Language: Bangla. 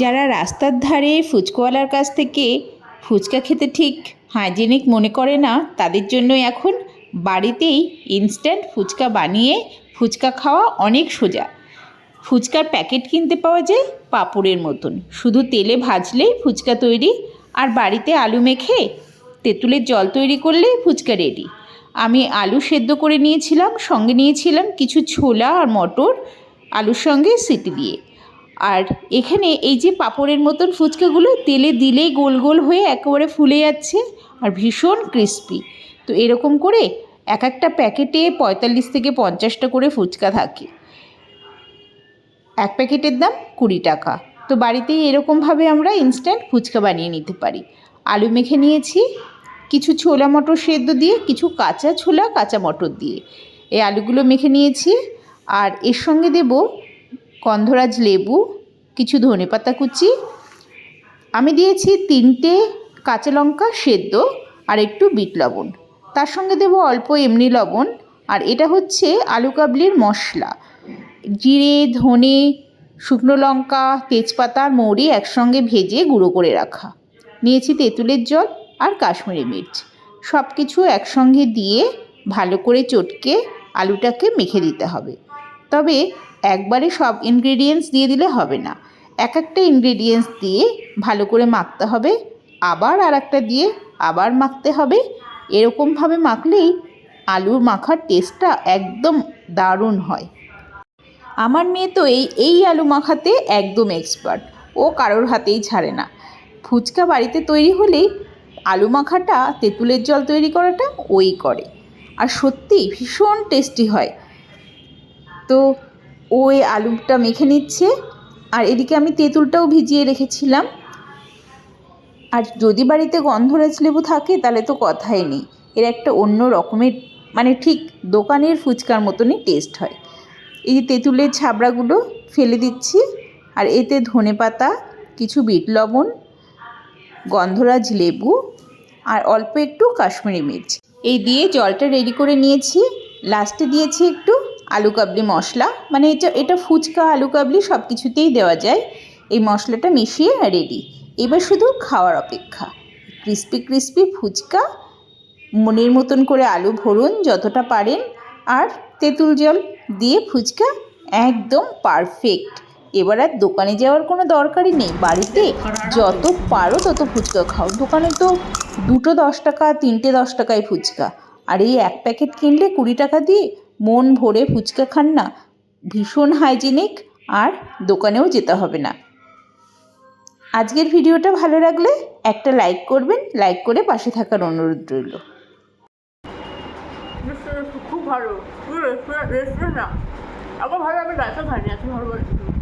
যারা রাস্তার ধারে ফুচকাওয়ালার কাছ থেকে ফুচকা খেতে ঠিক হাইজেনিক মনে করে না, তাদের জন্য এখন বাড়িতেই ইনস্ট্যান্ট ফুচকা বানিয়ে ফুচকা খাওয়া অনেক সোজা। ফুচকার প্যাকেট কিনতে পাওয়া যায় পাঁপড়ের মতন। শুধু তেলে ভাজলেই ফুচকা তৈরি আর বাড়িতে আলু মেখে তেঁতুলের জল তৈরি করলেই ফুচকা রেডি আমি আলু সেদ্ধ করে নিয়েছিলাম, সঙ্গে নিয়েছিলাম কিছু ছোলা আর মটর, আলুর সঙ্গে সিটি দিয়ে। আর এখানে এই যে পাঁপড়ের মতন ফুচকাগুলো তেলে দিলেই গোল গোল হয়ে একেবারে ফুলে যাচ্ছে আর ভীষণ ক্রিস্পি তো এরকম করে এক একটা প্যাকেটে পঁয়তাল্লিশ থেকে পঞ্চাশটা করে ফুচকা থাকে। এক প্যাকেটের দাম কুড়ি টাকা। তো বাড়িতেই এরকমভাবে আমরা ইনস্ট্যান্ট ফুচকা বানিয়ে নিতে পারি। আলু মেখে নিয়েছি, কিছু ছোলা মটর সেদ্ধ দিয়ে, কিছু কাঁচা ছোলা, কাঁচা মটর দিয়ে। এই আলুগুলো মেখে নিয়েছি আর এর সঙ্গে দেব গন্ধরাজ লেবু কিছু ধনেপাতা কুচি। আমি দিয়েছি তিনটে কাঁচা লঙ্কা সেদ্ধ আর একটু বিট লবণ। তার সঙ্গে দেব অল্প এমনি লবণ আর এটা হচ্ছে আলু কাবলির মশলা। জিরে, ধনে, শুকনো লঙ্কা, তেজপাতা, মৌরি একসঙ্গে ভেজে গুঁড়ো করে রাখা। নিয়েছি তেঁতুলের জল আর কাশ্মীরি মির্চ। সব কিছু একসঙ্গে দিয়ে ভালো করে চটকে আলুটাকে মেখে দিতে হবে। তবে একবারে সব ইনগ্রিডিয়েন্টস দিয়ে দিলে হবে না। এক একটা ইনগ্রেডিয়েন্টস দিয়ে ভালো করে মাখতে হবে, আবার আর একটা দিয়ে আবার মাখতে হবে। এরকমভাবে মাখলেই আলুর মাখার টেস্টটা একদম দারুণ হয়। আমার মেয়ে তো এই এই আলু মাখাতে একদম এক্সপার্ট ও কারোর হাতেই ছাড়ে না। ফুচকা বাড়িতে তৈরি হলেই আলু মাখাটা, তেঁতুলের জল তৈরি করাটা ওই করে। আর সত্যি ভীষণ টেস্টি হয়। তো ওই আলুটা মেখে নিচ্ছে। আর এদিকে আমি তেঁতুলটাও ভিজিয়ে রেখেছিলাম। আর যদি বাড়িতে গন্ধরাজ লেবু থাকে, তাহলে তো কথাই নেই। এর একটা অন্য রকমের মানে ঠিক দোকানের ফুচকার মতনই টেস্ট হয়। এই যে তেঁতুলের ছাবড়াগুলো ফেলে দিচ্ছি। আর এতে ধনে পাতা, কিছু বিট লবণ, গন্ধরাজ লেবু, আর অল্প একটু কাশ্মীরি মির্চ। এই দিয়ে জলটা রেডি করে নিয়েছি। লাস্টে দিয়েছি একটু আলু কাবলি মশলা মানে এটা এটা ফুচকা, আলু কাবলি সব কিছুতেই দেওয়া যায়। এই মশলাটা মিশিয়ে রেডি এবার শুধু খাওয়ার অপেক্ষা। ক্রিস্পি ক্রিস্পি ফুচকা, মনের মতন করে আলু ভরুন যতটা পারেন, আর তেঁতুল জল দিয়ে ফুচকা একদম পারফেক্ট এবার আর দোকানে যাওয়ার কোনো দরকারই নেই। বাড়িতে যত পারো তত ফুচকা খাও। দোকানে তো দুটো দশ টাকা, তিনটে দশ টাকায় ফুচকা। আর এই এক প্যাকেট কিনলে কুড়ি টাকা দিয়ে মন ভরে ফুচকা খান না। ভীষণ হাইজিনিক আর দোকানেও যেতে হবে না। আজকের ভিডিওটা ভালো লাগলে একটা লাইক করবেন, লাইক করে পাশে থাকার অনুরোধ রইল। খুব ভালো। না। ভালো আমি ভালো